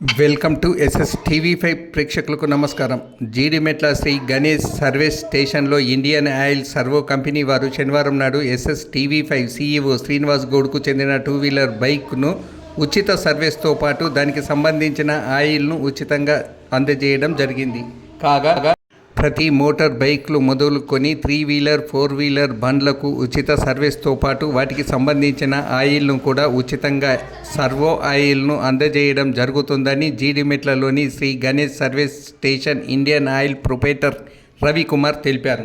Welcome to SS TV five ప్రేక్షకులకు నమస్కారం. Jeedimetla Shri Ganesh service స్టేషన్లో ఇండియన్ ఆయిల్ సర్వో కంపెనీ వారు శనివారం నాడు SS TV five CEO Srinivas గౌడ్కు చెందిన టూ వీలర్ బైక్ను ఉచిత సర్వీస్తో పాటు దానికి సంబంధించిన ఆయిల్ను ఉచితంగా అందజేయడం జరిగింది. కాగా ప్రతి మోటార్ బైక్లు మొదలుకొని త్రీ వీలర్ ఫోర్ వీలర్ బండ్లకు ఉచిత సర్వీస్తో పాటు వాటికి సంబంధించిన ఆయిల్ను కూడా ఉచితంగా సర్వో ఆయిల్ను అందజేయడం జరుగుతుందని జీడిమెట్లలోని Shri Ganesh service station Indian oil proprietor Ravikumar తెలిపారు.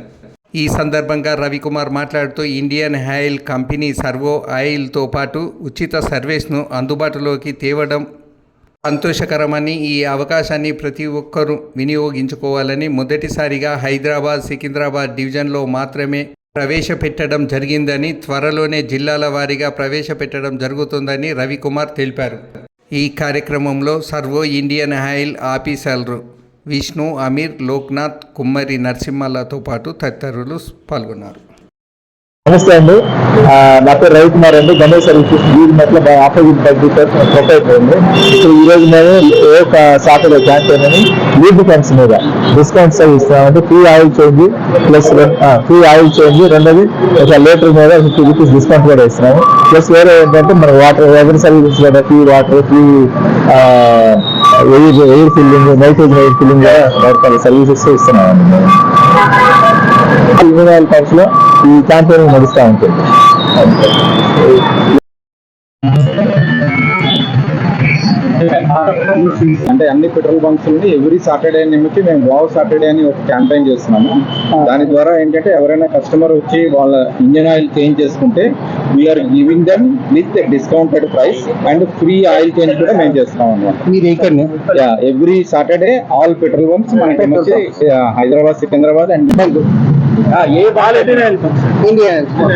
ఈ సందర్భంగా రవికుమార్ మాట్లాడుతూ ఇండియన్ ఆయిల్ కంపెనీ సర్వో ఆయిల్తో పాటు ఉచిత సర్వీస్ను అందుబాటులోకి తేవడం సంతోషకరమని ఈ అవకాశాన్ని ప్రతి ఒక్కరూ వినియోగించుకోవాలని మొదటిసారిగా హైదరాబాద్ సికింద్రాబాద్ డివిజన్లో మాత్రమే ప్రవేశపెట్టడం జరిగిందని త్వరలోనే జిల్లాల వారీగా ప్రవేశపెట్టడం జరుగుతుందని రవికుమార్ తెలిపారు. ఈ కార్యక్రమంలో సర్వో ఇండియన్ ఆయిల్ ఆఫీసర్లు విష్ణు అమీర్ లోక్నాథ్ కుమ్మరి నరసింహలతో పాటు తదితరులు పాల్గొన్నారు. నమస్తే అండి. నా పేరు రవికుమార్ అండి. గణేష్ సర్వీసెస్ వీరి మధ్య ఆపోజిట్ బడ్జెట్ ప్రొపరేటర్ అండి ఇప్పుడు ఈ రోజు మేము ఏ ఒక సాటర్డే క్యాంపెయిన్ అని లూబ్రికెంట్స్ మీద డిస్కౌంట్స్ అవి ఇస్తున్నామంటే free oil change plus free oil change రెండోది ఒక లీటర్ మీద ఫిఫ్టీ రూపీస్ డిస్కౌంట్ కూడా ఇస్తున్నాము. ప్లస్ వేరే ఏంటంటే మన వాటర్ ఎవరి సర్వీసెస్ కూడా free water free air air filling nitrogen air filling కూడా రకరకాల సర్వీసెస్ ఇస్తున్నామండి. యూనియన్ టైమ్స్లో ఈ క్యాంపెయిన్ నడుస్తూ ఉంటుంది అంటే అన్ని పెట్రోల్ బంక్స్ నుండి ఎవ్రీ సాటర్డే నిమికి మేము వావ్ సాటర్డే అని ఒక క్యాంపెయిన్ చేస్తున్నాము. దాని ద్వారా ఏంటంటే ఎవరైనా కస్టమర్ వచ్చి వాళ్ళ ఇంజన్ ఆయిల్ చేంజ్ చేసుకుంటే we're giving them with discounted price and free oil change కూడా మేము చేస్తున్నాం అన్నమాట. మీరు ఇక్కడ yeah every Saturday all petrol bunks మనకి హైదరాబాద్ సికింద్రాబాద్ అండ్ ఏ బాల్ ఎట్టినా వెళ్తాం ఇండియా వెళ్తాం